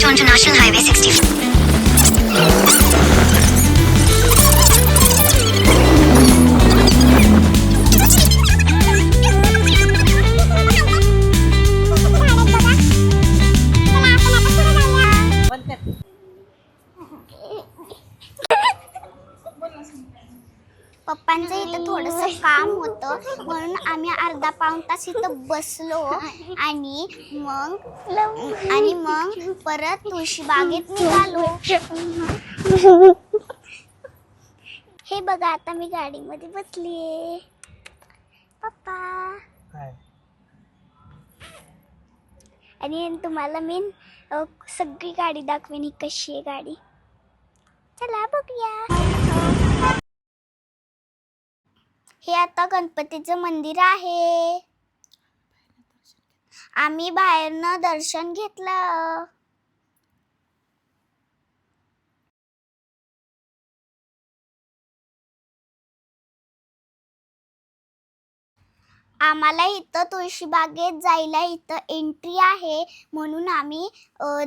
to International Highway 60. अर्धा पाऊण तास इथं बसलो आणि मग आणि मग परत तुळशी बागेत निघालो. हे बघा आता मी गाडीमध्ये बसलीये. पप्पा. आणि तुम्हाला मी सगळी गाडी दाखवेन ही कशी आहे गाडी. चला बघूया. हे आता गणपतीचं मंदिर आहे. आम्ही बाहेरनं दर्शन घेतलं. आम्हाला इथं तुळशीबागेत जायला इथं एंट्री आहे. म्हणून आम्ही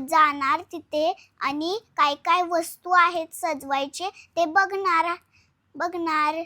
जाणार तिथे आणि काय काय वस्तू आहेत सजवायचे ते बघणार बघणार.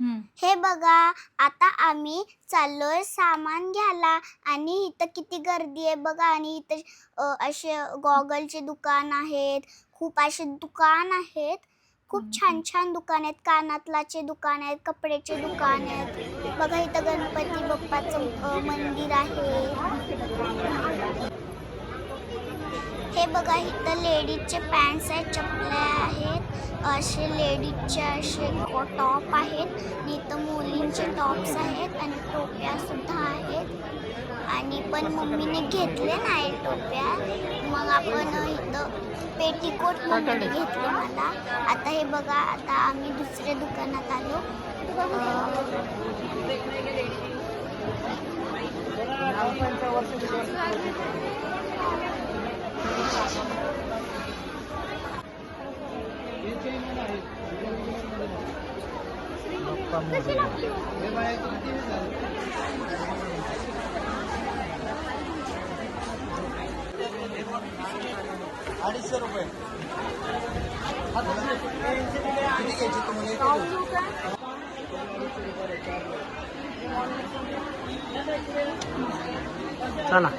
हे बघा आता आम्ही चाललोय सामान घ्यायला आणि इथं किती गर्दी आहे बघा आणि इथं असे गॉगलचे दुकान आहेत खूप असे दुकान आहेत. खूप छान छान दुकान आहेत कानातलाचे दुकान आहेत कपड्याचे दुकान आहेत. बघा इथं गणपती बाप्पाचं मंदिर आहे. हे बघा इथं लेडीजचे पॅन्ट्स आहेत चपल्या आहेत असे लेडीजचे असे टॉप आहेत इथं मुलींचे टॉप्स आहेत आणि टोप्या सुद्धा आहेत. आणि पण मम्मीने घेतले नाही टोप्या. मग आपण इथं पेटीकोट मम्मीने घेतले मला. आता हे बघा आता आम्ही दुसऱ्या दुकानात आलो. आ... अडीचशे रुपये. किती घ्यायची तुम्हाला चला.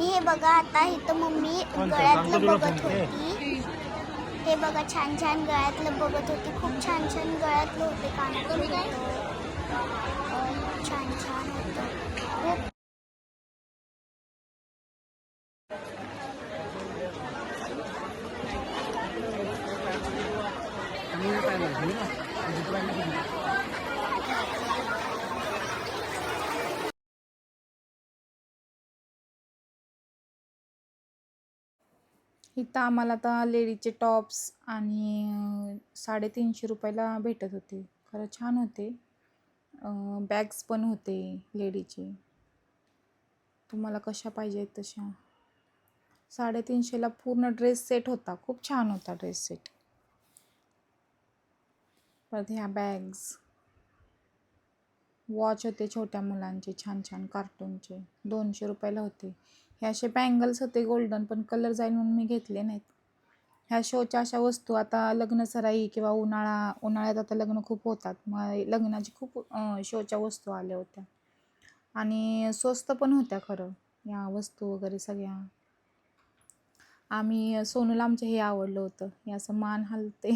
आणि हे बघा आता इथं मम्मी गळ्यातलं बघत होती. हे बघा छान छान गळ्यातलं बघत होती. खूप छान छान गळ्यातलं होते कानातलं होतं. छान छान होतं खूप इथं आम्हाला आता लेडीजचे टॉप्स आणि साडेतीनशे रुपयाला भेटत होते. खरं छान होते. बॅग्स पण होते लेडीचे तुम्हाला कशा पाहिजे तशा? साडेतीनशेला पूर्ण ड्रेस सेट होता. खूप छान होता ड्रेस सेट परत ह्या बॅग्स वॉच होते छोट्या मुलांचे छान छान कार्टूनचे दोनशे रुपयाला होते. हे असे बँगल्स होते गोल्डन पण कलर जाईल म्हणून मी घेतले नाहीत. ह्या शोच्या अशा वस्तू आता लग्न सराई किंवा उन्हाळा उन्हाळ्यात आता लग्न खूप होतात. मग लग्नाची खूप शोच्या वस्तू आल्या होत्या. आणि स्वस्त पण होत्या खरं या वस्तू वगैरे सगळ्या. आम्ही सोनूला आमच्या हे आवडलं होतं. हे असं मान हलते.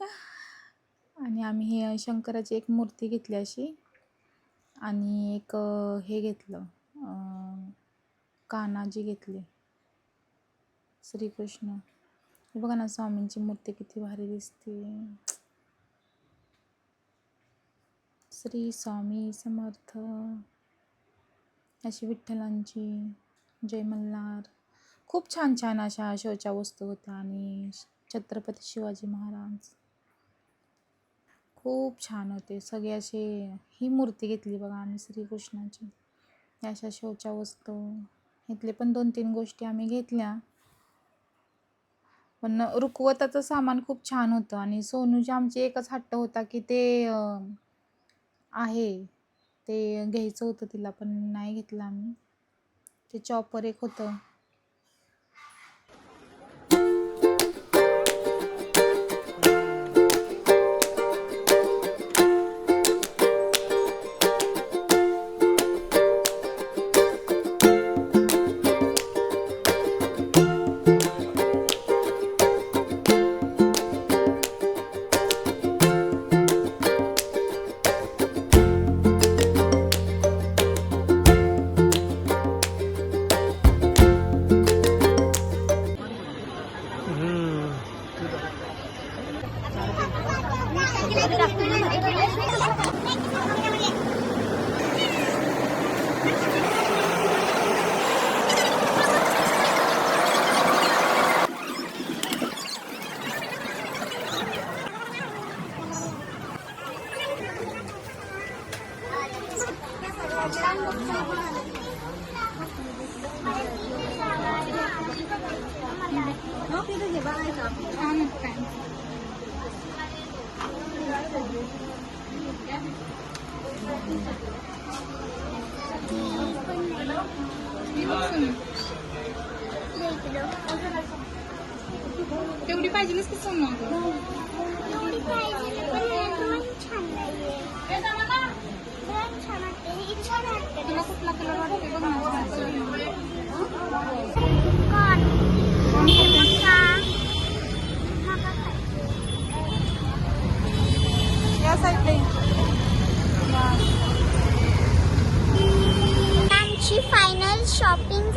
आणि आम्ही हे शंकराची एक मूर्ती घेतली अशी. आणि एक हे घेतलं. कान्हाजी घेतले. श्रीकृष्ण. हे बघा ना स्वामींची मूर्ती किती भारी दिसते. श्री स्वामी समर्थ. अशी विठ्ठलांची जय मल्हार. खूप छान छान अशा शोच्या वस्तू होत्या आणि छत्रपती शिवाजी महाराज. खूप छान होते. सगळे असे ही मूर्ती घेतली बघा आम्ही श्रीकृष्णाची. अशा शोच्या वस्तू. इथले पण दोन तीन गोष्टी आम्ही घेतल्या. पण रुकवताचं सामान खूप छान होतं आणि सोनूची आमची एकच हट्ट होता की ते आहे. ते घ्यायचं होतं तिला पण नाही घेतलं आम्ही. ते चॉपर एक होतं. तेवढी पाहिजेलच की सोनू एवढी पाहिजे वाटते ही छान वाटते तुला कुठला कलर वाटते बघ? या साईडला आमची फायनल शॉपिंग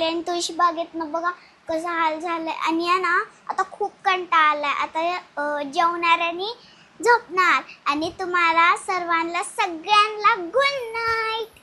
आले आणि तुळशी बागेतनं बघा कसा हाल झालाय. आणि या ना आता खूप कंटाळा आलाय. आता जेवणार आणि झोपणार. आणि तुम्हाला सर्वांना सगळ्यांना गुड नाईट